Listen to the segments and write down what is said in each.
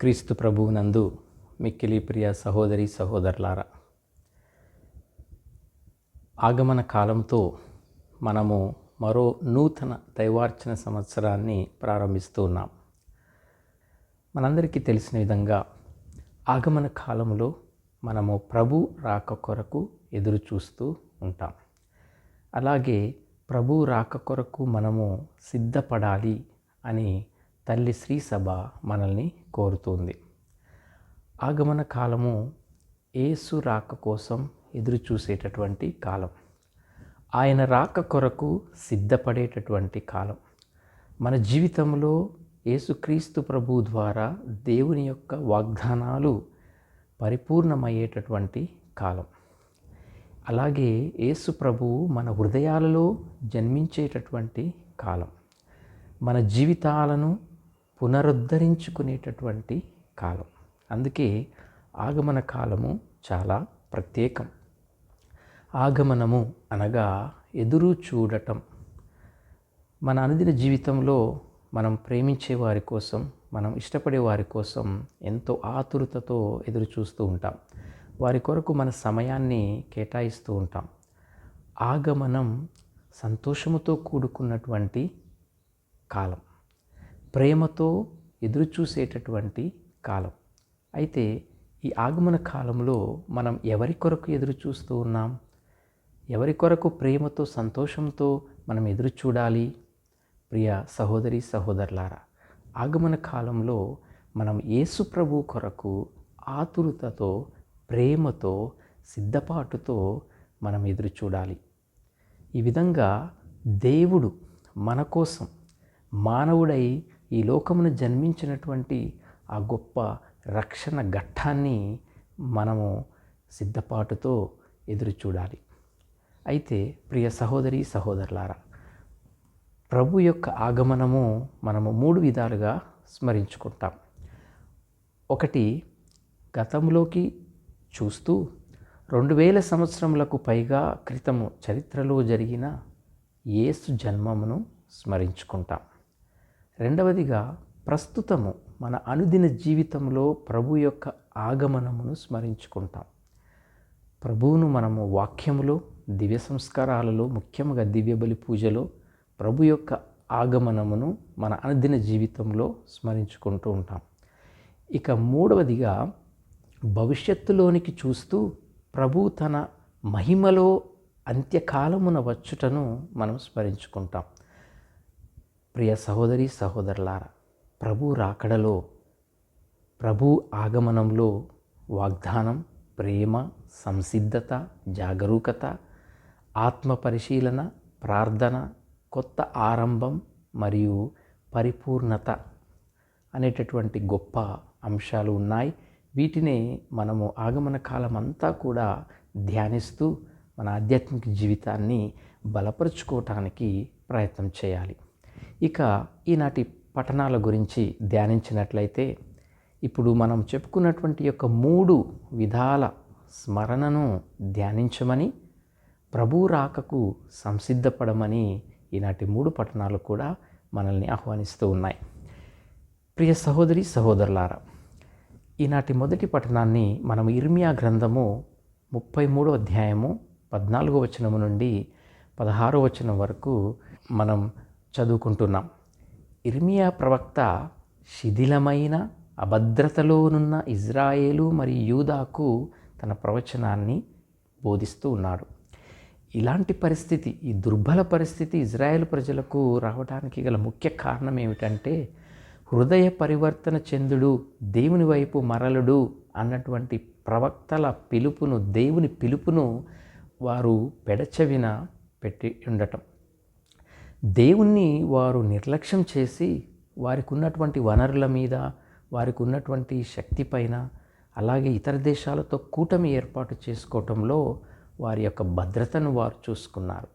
క్రీస్తు ప్రభువునందు మిక్కిలి ప్రియ సహోదరి సహోదరులారా ఆగమన కాలంతో మనము మరో నూతన దైవార్చన సంవత్సరాన్ని ప్రారంభిస్తూ ఉన్నాం. మనందరికీ తెలిసిన విధంగా ఆగమన కాలంలో మనము ప్రభు రాక కొరకు ఎదురు చూస్తూ ఉంటాం. అలాగే ప్రభు రాక కొరకు మనము సిద్ధపడాలి అని తల్లి శ్రీ సభ మనల్ని కోరుతుంది. ఆగమన కాలము ఏసు రాక కోసం ఎదురు చూసేటటువంటి కాలం. ఆయన రాక కొరకు సిద్ధపడేటటువంటి కాలం. మన జీవితంలో యేసుక్రీస్తు ప్రభు ద్వారా దేవుని యొక్క వాగ్దానాలు పరిపూర్ణమయ్యేటటువంటి కాలం. అలాగే యేసు ప్రభువు మన హృదయాలలో జన్మించేటటువంటి కాలం. మన జీవితాలను పునరుద్ధరించుకునేటటువంటి కాలం. అందుకే ఆగమన కాలము చాలా ప్రత్యేకం. ఆగమనము అనగా ఎదురు చూడటం. మన అనుదిన జీవితంలో మనం ప్రేమించే వారి కోసం మనం ఇష్టపడే వారి కోసం ఎంతో ఆతురతతో ఎదురు చూస్తూ ఉంటాం. వారి కొరకు మన సమయాన్ని కేటాయిస్తూ ఉంటాం. ఆగమనం సంతోషముతో కూడుకున్నటువంటి కాలం. ప్రేమతో ఎదురుచూసేటటువంటి కాలం. అయితే ఈ ఆగమన కాలంలో మనం ఎవరి కొరకు ఎదురు చూస్తూ ఉన్నాం? ఎవరి కొరకు ప్రేమతో సంతోషంతో మనం ఎదురు చూడాలి ప్రియ సహోదరి సహోదరులారా ఆగమన కాలంలో మనం యేసు ప్రభు కొరకు ఆతురతతో ప్రేమతో సిద్ధపాటుతో మనం ఎదురు చూడాలి ఈ విధంగా దేవుడు మన కోసం మానవుడై ఈ లోకమును జన్మించినటువంటి ఆ గొప్ప రక్షణ ఘట్టాన్ని మనము సిద్ధపాటుతో ఎదురు చూడాలి. అయితే ప్రియ సహోదరి సహోదరులారా ప్రభు యొక్క ఆగమనము మనము మూడు విధాలుగా స్మరించుకుంటాం. ఒకటి గతంలోకి చూస్తూ రెండు వేల సంవత్సరములకు పైగా క్రితము చరిత్రలో జరిగిన యేసు జన్మమును స్మరించుకుంటాం. రెండవదిగా ప్రస్తుతము మన అనుదిన జీవితంలో ప్రభు యొక్క ఆగమనమును స్మరించుకుంటాం. ప్రభువును మనము వాక్యములో దివ్య సంస్కారాలలో ముఖ్యంగా దివ్య బలి పూజలో ప్రభు యొక్క ఆగమనమును మన అనుదిన జీవితంలో స్మరించుకుంటూ ఉంటాం. ఇక మూడవదిగా భవిష్యత్తులోనికి చూస్తూ ప్రభు తన మహిమలో అంత్యకాలమున వచ్చుటను మనం స్మరించుకుంటాం. ప్రియ సహోదరి సహోదరులార ప్రభు రాకడలో ప్రభు ఆగమనంలో వాగ్దానం ప్రేమ సంసిద్ధత జాగరూకత ఆత్మ పరిశీలన ప్రార్థన కొత్త ఆరంభం మరియు పరిపూర్ణత అనేటటువంటి గొప్ప అంశాలు ఉన్నాయి. వీటినే మనము ఆగమన కాలం అంతా కూడా ధ్యానిస్తూ మన ఆధ్యాత్మిక జీవితాన్ని బలపరుచుకోవటానికి ప్రయత్నం చేయాలి. ఇక ఈనాటి పఠనాల గురించి ధ్యానించినట్లయితే ఇప్పుడు మనం చెప్పుకున్నటువంటి యొక్క మూడు విధాల స్మరణను ధ్యానించమని ప్రభు రాకకు సంసిద్ధపడమని ఈనాటి మూడు పట్టణాలు కూడా మనల్ని ఆహ్వానిస్తూ ఉన్నాయి. ప్రియ సహోదరి సహోదరులారా ఈనాటి మొదటి పట్టణాన్ని మనం ఇర్మియా గ్రంథము ముప్పై మూడో అధ్యాయము పద్నాలుగో వచనము నుండి పదహారో వచనం వరకు మనం చదువుకుంటున్నాం. ఇర్మియా ప్రవక్త శిథిలమైన అభద్రతలోనున్న ఇజ్రాయేలు మరియు యూదాకు తన ప్రవచనాన్ని బోధిస్తూ ఉన్నాడు. ఇలాంటి పరిస్థితి ఈ దుర్బల పరిస్థితి ఇజ్రాయేల్ ప్రజలకు రావడానికి గల ముఖ్య కారణం ఏమిటంటే హృదయ పరివర్తన చెందుడు దేవుని వైపు మరలుడు అన్నటువంటి ప్రవక్తల పిలుపును దేవుని పిలుపును వారు పెడచెవిన పెట్టి ఉండటం. దేవుణ్ణి వారు నిర్లక్ష్యం చేసి వారికి ఉన్నటువంటి వనరుల మీద వారికి ఉన్నటువంటి శక్తి పైన అలాగే ఇతర దేశాలతో కూటమి ఏర్పాటు చేసుకోవటంలో వారి యొక్క భద్రతను వారు చూసుకున్నారు.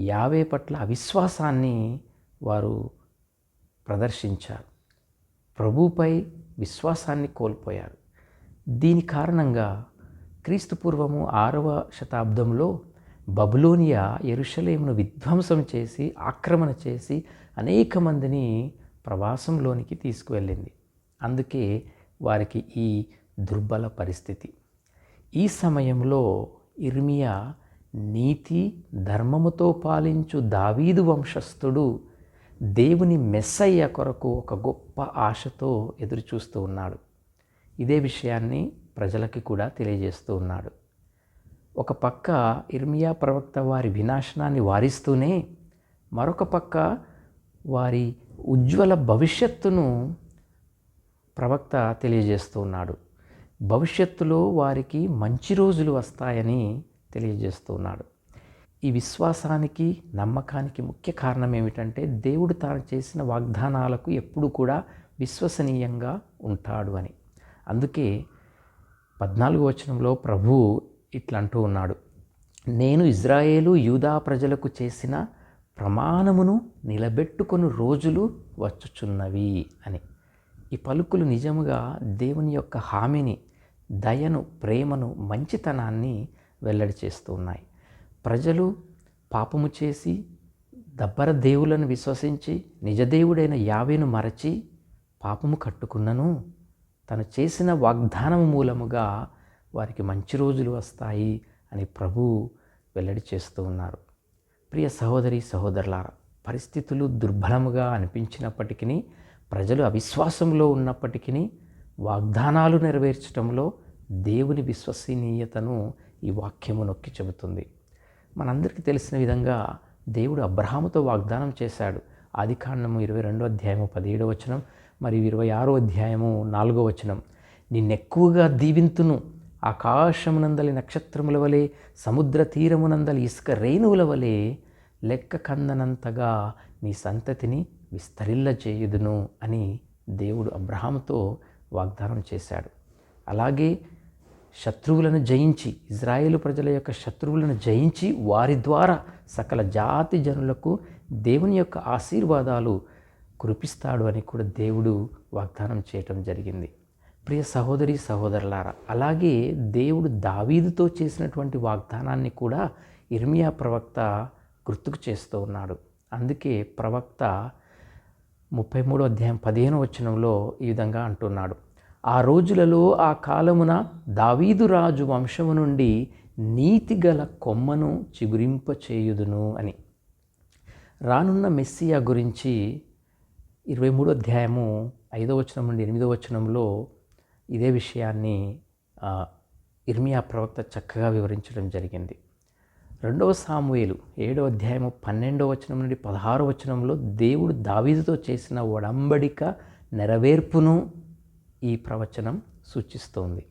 యావే పట్ల అవిశ్వాసాన్ని వారు ప్రదర్శించారు. ప్రభుపై విశ్వాసాన్ని కోల్పోయారు. దీని కారణంగా క్రీస్తు పూర్వము ఆరవ శతాబ్దంలో బబులోనియా ఎరుషలేమును విధ్వంసం చేసి ఆక్రమణ చేసి అనేక మందిని ప్రవాసంలోనికి తీసుకువెళ్ళింది. అందుకే వారికి ఈ దుర్బల పరిస్థితి. ఈ సమయంలో ఇర్మియా నీతి ధర్మముతో పాలించు దావీదు వంశస్థుడు దేవుని మెస్సయ్య కొరకు ఒక గొప్ప ఆశతో ఎదురుచూస్తూ ఉన్నాడు. ఇదే విషయాన్ని ప్రజలకి కూడా తెలియజేస్తూ ఉన్నాడు. ఒక పక్క ఇర్మియా ప్రవక్త వారి వినాశనాన్ని వారిస్తూనే మరొక పక్క వారి ఉజ్వల భవిష్యత్తును ప్రవక్త తెలియజేస్తూ ఉన్నాడు. భవిష్యత్తులో వారికి మంచి రోజులు వస్తాయని తెలియజేస్తున్నాడు ఈ విశ్వాసానికి నమ్మకానికి ముఖ్య కారణం ఏమిటంటే దేవుడు తాను చేసిన వాగ్దానాలకు ఎప్పుడు కూడా విశ్వసనీయంగా ఉంటాడు అని. అందుకే పద్నాలుగు వచనంలో ప్రభు ఇట్లా అంటూ ఉన్నాడు. నేను ఇజ్రాయేలు యూదా ప్రజలకు చేసిన ప్రమాణమును నిలబెట్టుకొని రోజులు వచ్చుచున్నవి అని. ఈ పలుకులు నిజముగా దేవుని యొక్క హామీని దయను ప్రేమను మంచితనాన్ని వెల్లడి చేస్తూ ఉన్నాయి. ప్రజలు పాపము చేసి దబ్బర దేవులను విశ్వసించి నిజదేవుడైన యావేను మరచి పాపము కట్టుకున్నను తను చేసిన వాగ్దానము మూలముగా వారికి మంచి రోజులు వస్తాయి అని ప్రభు వెల్లడి చేస్తూ ఉన్నారు. ప్రియ సహోదరి సహోదరులారా పరిస్థితులు దుర్బలముగా అనిపించినప్పటికీ ప్రజలు అవిశ్వాసంలో ఉన్నప్పటికీ వాగ్దానాలు నెరవేర్చడంలో దేవుని విశ్వసనీయతను ఈ వాక్యము నొక్కి చెబుతుంది. మనందరికీ తెలిసిన విధంగా దేవుడు అబ్రహాముతో వాగ్దానం చేశాడు. ఆది కాండము ఇరవై రెండో అధ్యాయము పదిహేడో వచనం మరియు ఇరవై ఆరో అధ్యాయము నాలుగో వచనం. నిన్నెక్కువగా దీవింతును ఆకాశమునందలి నక్షత్రముల వలె సముద్ర తీరమునందలి ఇసుక రేణువుల వలె లెక్క కందనంతగా నీ సంతతిని విస్తరిల్లచేయుదును అని దేవుడు అబ్రహాముతో వాగ్దానం చేశాడు. అలాగే శత్రువులను జయించి ఇజ్రాయేలు ప్రజల యొక్క శత్రువులను జయించి వారి ద్వారా సకల జాతి జనులకు దేవుని యొక్క ఆశీర్వాదాలు కురిపిస్తాడు అని కూడా దేవుడు వాగ్దానం చేయటం జరిగింది. ప్రియ సహోదరి సహోదరులారా అలాగే దేవుడు దావీదుతో చేసినటువంటి వాగ్దానాన్ని కూడా ఇర్మియా ప్రవక్త గుర్తుకు చేస్తూ ఉన్నాడు. అందుకే ప్రవక్త ముప్పై మూడో అధ్యాయం పదిహేను వచనంలో ఈ విధంగా అంటున్నాడు. ఆ రోజులలో ఆ కాలమున దావీదు రాజు వంశము నుండి నీతిగల కొమ్మను చిగురింప చేయుదును అని. రానున్న మెస్సియా గురించి ఇరవై మూడో అధ్యాయము ఐదో వచనం నుండి ఎనిమిదో వచనంలో ఇదే విషయాన్ని ఇర్మియా ప్రవక్త చక్కగా వివరించడం జరిగింది. రెండవ సామువేలు ఏడో అధ్యాయము పన్నెండవ వచనం నుండి పదహారో వచనంలో దేవుడు దావీదుతో చేసిన ఒడంబడిక నెరవేర్పును ఈ ప్రవచనం సూచిస్తోంది.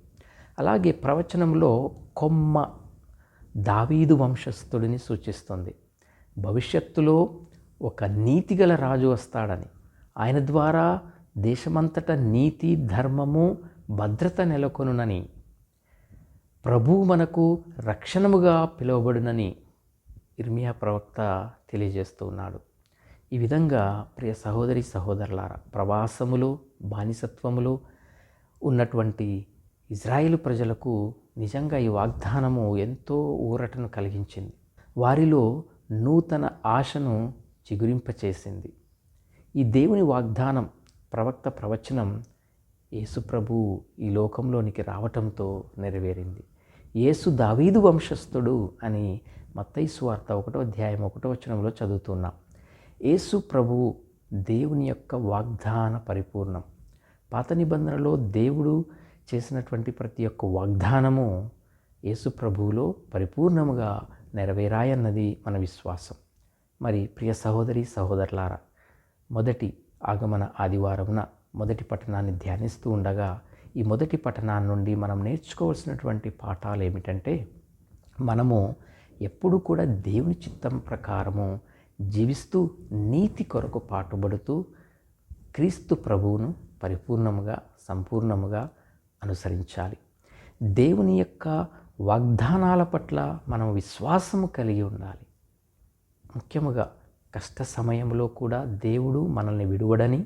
అలాగే ప్రవచనంలో కొమ్మ దావీదు వంశస్థుడిని సూచిస్తుంది. భవిష్యత్తులో ఒక నీతిగల రాజు వస్తాడని ఆయన ద్వారా దేశమంతటా నీతి ధర్మము భద్రత నెలకొనునని ప్రభువు మనకు రక్షణముగా పిలువబడునని ఇర్మియా ప్రవక్త తెలియజేస్తూ ఉన్నాడు. ఈ విధంగా ప్రియ సహోదరి సహోదరులారా ప్రవాసములు బానిసత్వములు ఉన్నటువంటి ఇజ్రాయిల్ ప్రజలకు నిజంగా ఈ వాగ్దానము ఎంతో ఊరటను కలిగించింది. వారిలో నూతన ఆశను చిగురింపచేసింది. ఈ దేవుని వాగ్దానం ప్రవక్త ప్రవచనం యేసుప్రభు ఈ లోకంలోనికి రావటంతో నెరవేరింది. యేసు దావీదు వంశస్థుడు అని మత్తైసు వార్త ఒకటో అధ్యాయం ఒకటో వచనంలో చదువుతున్నాం. యేసు ప్రభు దేవుని యొక్క వాగ్దాన పరిపూర్ణం. పాత నిబంధనలో దేవుడు చేసినటువంటి ప్రతి ఒక్క వాగ్దానము యేసు ప్రభువులో పరిపూర్ణముగా నెరవేరాయన్నది మన విశ్వాసం. మరి ప్రియ సహోదరి సహోదరులారా మొదటి ఆగమన ఆదివారమున మొదటి పట్టణాన్ని ధ్యానిస్తూ ఉండగా ఈ మొదటి పట్టణాన్ని నుండి మనం నేర్చుకోవాల్సినటువంటి పాఠాలు ఏమిటంటే మనము ఎప్పుడు కూడా దేవుని చిత్తం ప్రకారము జీవిస్తూ నీతి కొరకు పాటుపడుతూ క్రీస్తు ప్రభువును పరిపూర్ణముగా సంపూర్ణముగా అనుసరించాలి. దేవుని యొక్క వాగ్దానాల పట్ల మనం విశ్వాసము కలిగి ఉండాలి. ముఖ్యముగా కష్ట సమయంలో కూడా దేవుడు మనల్ని విడువడని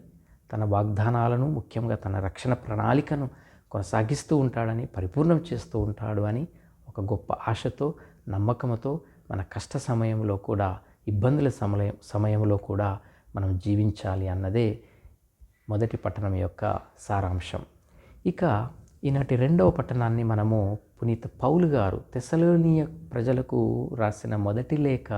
తన వాగ్దానాలను ముఖ్యంగా తన రక్షణ ప్రణాళికను కొనసాగిస్తూ ఉంటాడని పరిపూర్ణం చేస్తూ ఉంటాడు అని ఒక గొప్ప ఆశతో నమ్మకంతో మన కష్ట సమయంలో కూడా ఇబ్బందుల సమయం సమయంలో కూడా మనం జీవించాలి అన్నదే మొదటి పట్టణం యొక్క సారాంశం. ఇక ఈనాటి రెండవ పట్టణాన్ని మనము పునీత పౌలు గారు తెసలోనియ ప్రజలకు రాసిన మొదటి లేఖ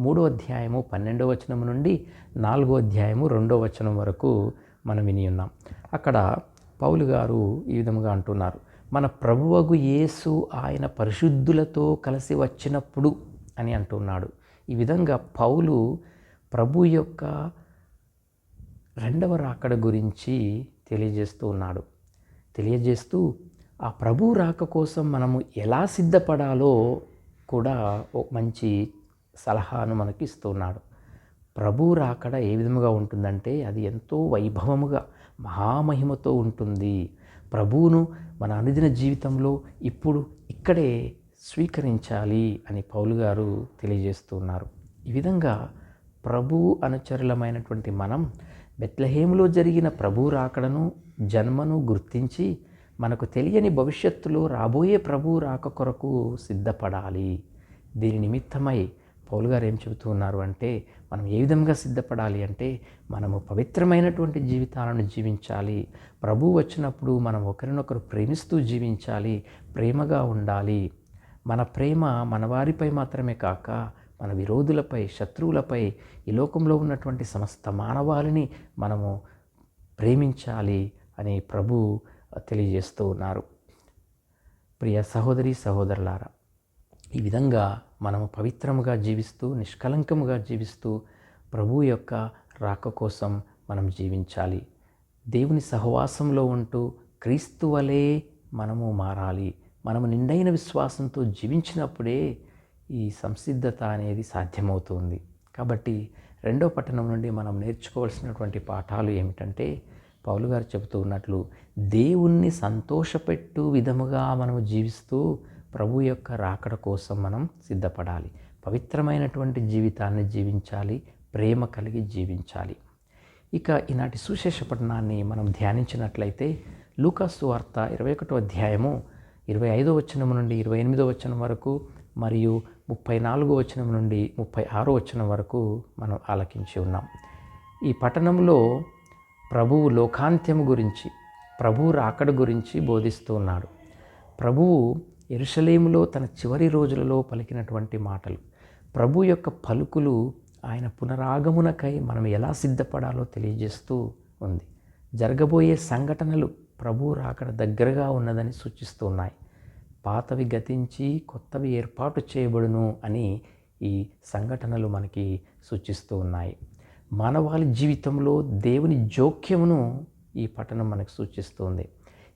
మూడో అధ్యాయము పన్నెండో వచనం నుండి నాలుగో అధ్యాయము రెండో వచనం వరకు మనం విని ఉన్నాం. అక్కడ పౌలు గారు ఈ విధముగా అంటున్నారు. మన ప్రభువగు యేసు ఆయన పరిశుద్ధులతో కలిసి వచ్చినప్పుడు అని అంటున్నాడు. ఈ విధంగా పౌలు ప్రభు యొక్క రెండవ రాకడ గురించి తెలియజేస్తూ ఉన్నాడు. తెలియజేస్తూ ఆ ప్రభు రాక కోసం మనము ఎలా సిద్ధపడాలో కూడా ఒక మంచి సలహాను మనకి ఇస్తున్నాడు ప్రభు రాకడ ఏ విధముగా ఉంటుందంటే అది ఎంతో వైభవముగా మహామహిమతో ఉంటుంది. ప్రభువును మన అనుదిన జీవితంలో ఇప్పుడు ఇక్కడే స్వీకరించాలి అని పౌలు గారు తెలియజేస్తున్నారు. ఈ విధంగా ప్రభు అనుచరులమైనటువంటి మనం బెత్లహేములో జరిగిన ప్రభు రాకడను జన్మను గుర్తించి మనకు తెలియని భవిష్యత్తులో రాబోయే ప్రభు రాక కొరకు సిద్ధపడాలి. దీని నిమిత్తమై పౌలు గారు ఏం చెబుతూ ఉన్నారు అంటే మనం ఏ విధంగా సిద్ధపడాలి అంటే మనము పవిత్రమైనటువంటి జీవితాలను జీవించాలి. ప్రభు వచ్చినప్పుడు మనం ఒకరినొకరు ప్రేమిస్తూ జీవించాలి ప్రేమగా ఉండాలి. మన ప్రేమ మన వారిపై మాత్రమే కాక మన విరోధులపై శత్రువులపై ఈ లోకంలో ఉన్నటువంటి సమస్త మానవాళిని మనము ప్రేమించాలి అని ప్రభు తెలియజేస్తూ ఉన్నారు. ప్రియ సహోదరి సహోదరులారా ఈ విధంగా మనము పవిత్రముగా జీవిస్తూ నిష్కలంకముగా జీవిస్తూ ప్రభు యొక్క రాక కోసం మనం జీవించాలి. దేవుని సహవాసంలో ఉంటూ క్రీస్తు వలె మనము మారాలి. మనము నిండైన విశ్వాసంతో జీవించినప్పుడే ఈ సంసిద్ధత అనేది సాధ్యమవుతుంది. కాబట్టి రెండో పట్టణం నుండి మనం నేర్చుకోవాల్సినటువంటి పాఠాలు ఏమిటంటే పౌలు గారు చెబుతూ ఉన్నట్లు దేవుణ్ణి సంతోషపెట్టు విధముగా మనము జీవిస్తూ ప్రభు యొక్క రాకడ కోసం మనం సిద్ధపడాలి. పవిత్రమైనటువంటి జీవితాన్ని జీవించాలి. ప్రేమ కలిగి జీవించాలి. ఇక ఈనాటి సుశేష పట్టణాన్ని మనం ధ్యానించినట్లయితే లూకాసు వార్త ఇరవై ఒకటో అధ్యాయము ఇరవై ఐదో వచనం నుండి ఇరవై ఎనిమిదో వచనం వరకు మరియు ముప్పై నాలుగో వచనం నుండి ముప్పై ఆరో వచనం వరకు మనం ఆలకించి ఉన్నాం. ఈ పట్టణంలో ప్రభువు లోకాంత్యము గురించి ప్రభువు రాకడ గురించి బోధిస్తూ ఉన్నాడు. ప్రభువు ఎరుషలేములో తన చివరి రోజులలో పలికినటువంటి మాటలు. ప్రభు యొక్క పలుకులు ఆయన పునరాగమునకై మనం ఎలా సిద్ధపడాలో తెలియజేస్తూ ఉంది. జరగబోయే సంఘటనలు ప్రభు రాకడ దగ్గరగా ఉన్నదని సూచిస్తూ ఉన్నాయి. పాతవి గతించి కొత్తవి ఏర్పాటు చేయబడును అని ఈ సంఘటనలు మనకి సూచిస్తూ ఉన్నాయి. మానవాళి జీవితంలో దేవుని జోక్యమును ఈ పట్టణం మనకు సూచిస్తుంది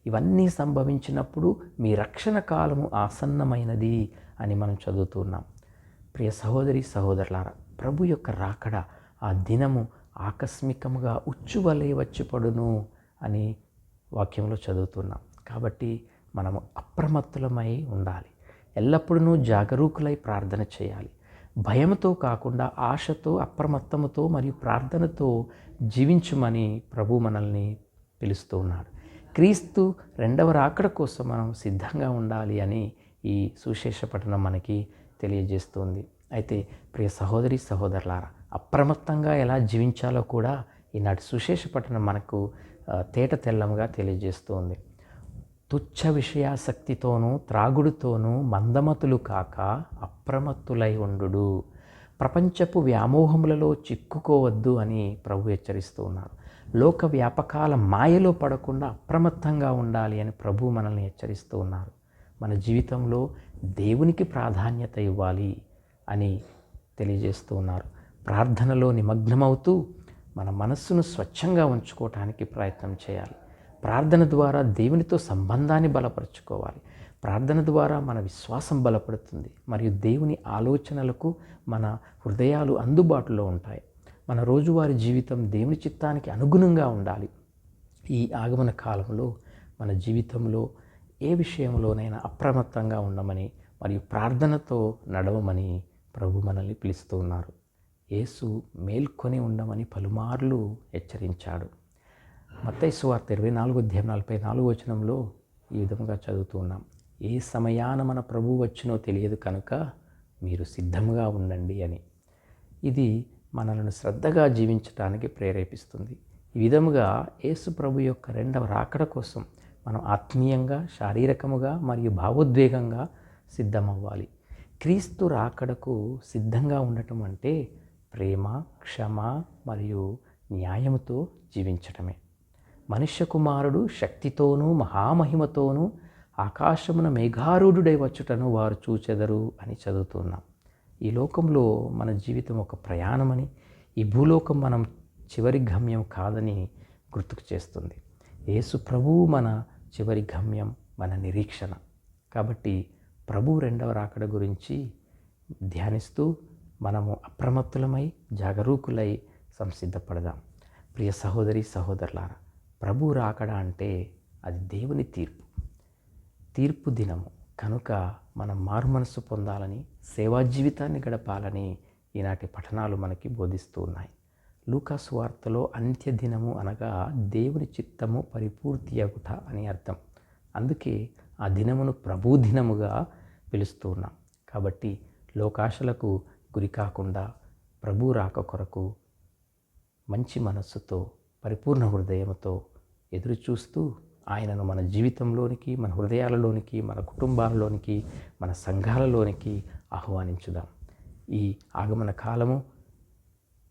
ఇవన్నీ సంభవించినప్పుడు మీ రక్షణ కాలము ఆసన్నమైనది అని మనం చదువుతున్నాం ప్రియ సహోదరి సహోదరులారా ప్రభు యొక్క రాకడ ఆ దినము ఆకస్మికముగా ఉచ్చువలే వచ్చి పడును అని వాక్యంలో చదువుతున్నాం కాబట్టి మనము అప్రమత్తులమై ఉండాలి. ఎల్లప్పుడూ జాగరూకులై ప్రార్థన చేయాలి. భయంతో కాకుండా ఆశతో అప్రమత్తముతో మరియు ప్రార్థనతో జీవించుమని ప్రభు మనల్ని పిలుస్తూ ఉన్నాడు. క్రీస్తు రెండవ రాకడ కోసం మనం సిద్ధంగా ఉండాలి అని ఈ సుశేష పట్టణం మనకి తెలియజేస్తుంది. అయితే ప్రియ సహోదరి సహోదరులారా అప్రమత్తంగా ఎలా జీవించాలో కూడా ఈనాటి సుశేష పట్టణం మనకు తేట తెల్లంగా తెలియజేస్తుంది. తుచ్చ విషయాసక్తితోనూ త్రాగుడుతోనూ మందమతులు కాక అప్రమత్తులై ఉండు ప్రపంచపు వ్యామోహములలో చిక్కుకోవద్దు అని ప్రభు హెచ్చరిస్తూ ఉన్నారు. లోక వ్యాపకాల మాయలో పడకుండా అప్రమత్తంగా ఉండాలి అని ప్రభు మనల్ని హెచ్చరిస్తూ ఉన్నారు. మన జీవితంలో దేవునికి ప్రాధాన్యత ఇవ్వాలి అని తెలియజేస్తూ ఉన్నారు. ప్రార్థనలో నిమగ్నమవుతూ మన మనస్సును స్వచ్ఛంగా ఉంచుకోవటానికి ప్రయత్నం చేయాలి. ప్రార్థన ద్వారా దేవునితో సంబంధాన్ని బలపరుచుకోవాలి. ప్రార్థన ద్వారా మన విశ్వాసం బలపడుతుంది. మరియు దేవుని ఆలోచనలకు మన హృదయాలు అందుబాటులో ఉంటాయి. మన రోజువారీ జీవితం దేవుని చిత్తానికి అనుగుణంగా ఉండాలి. ఈ ఆగమన కాలంలో మన జీవితంలో ఏ విషయంలోనైనా అప్రమత్తంగా ఉండమని మరియు ప్రార్థనతో నడవమని ప్రభు మనల్ని పిలుస్తూ ఉన్నారు. యేసు మేల్కొని ఉండమని పలుమార్లు హెచ్చరించాడు. మత్తైసు వార్త ఇరవై నాలుగు అధ్యాయం నలభై నాలుగు వచనంలో ఈ విధంగా చదువుతూ ఉన్నాం. ఏ సమయాన మన ప్రభు వచ్చినో తెలియదు కనుక మీరు సిద్ధంగా ఉండండి అని. ఇది మనలను శ్రద్ధగా జీవించడానికి ప్రేరేపిస్తుంది. ఈ విధముగా యేసు ప్రభు యొక్క రెండవ రాకడ కోసం మనం ఆత్మీయంగా శారీరకముగా మరియు భావోద్వేగంగా సిద్ధమవ్వాలి. క్రీస్తు రాకడకు సిద్ధంగా ఉండటం అంటే ప్రేమ క్షమ మరియు న్యాయముతో జీవించటమే. మనుష్య కుమారుడు శక్తితోనూ మహామహిమతోనూ ఆకాశమున మేఘారూఢుడై వచ్చుటను వారు చూచెదరు అని చదువుతున్నాం. ఈ లోకంలో మన జీవితం ఒక ప్రయాణమని ఈ భూలోకం మనం చివరి గమ్యం కాదని గుర్తుకు చేస్తుంది. యేసు ప్రభువు మన చివరి గమ్యం మన నిరీక్షణ. కాబట్టి ప్రభు రెండవ రాకడ గురించి ధ్యానిస్తూ మనము అప్రమత్తులమై జాగరూకులై సంసిద్ధపడదాం. ప్రియ సహోదరి సహోదరులారా ప్రభు రాకడ అంటే అది దేవుని తీర్పు. తీర్పు దినము. కనుక మనం మారు మనస్సు పొందాలని సేవా జీవితాన్ని గడపాలని ఈనాటి పఠనాలు మనకి బోధిస్తూ ఉన్నాయి. లూకాసు వార్తలో అంత్యదినము అనగా దేవుని చిత్తము పరిపూర్తి అగుట అని అర్థం. అందుకే ఆ దినమును ప్రభు దినముగా పిలుస్తూ ఉన్నాం. కాబట్టి లోకాశలకు గురి కాకుండా ప్రభు రాక కొరకు మంచి మనస్సుతో పరిపూర్ణ హృదయంతో ఎదురు చూస్తూ ఆయనను మన జీవితంలోనికి మన హృదయాలలోనికి మన కుటుంబాలలోనికి మన సంఘాలలోనికి ఆహ్వానించుదాం. ఈ ఆగమన కాలము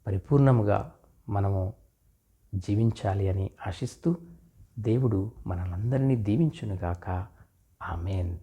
పరిపూర్ణముగా మనము జీవించాలి అని ఆశిస్తూ దేవుడు మనలందరినీ దీవించునుగాక. ఆమెన్.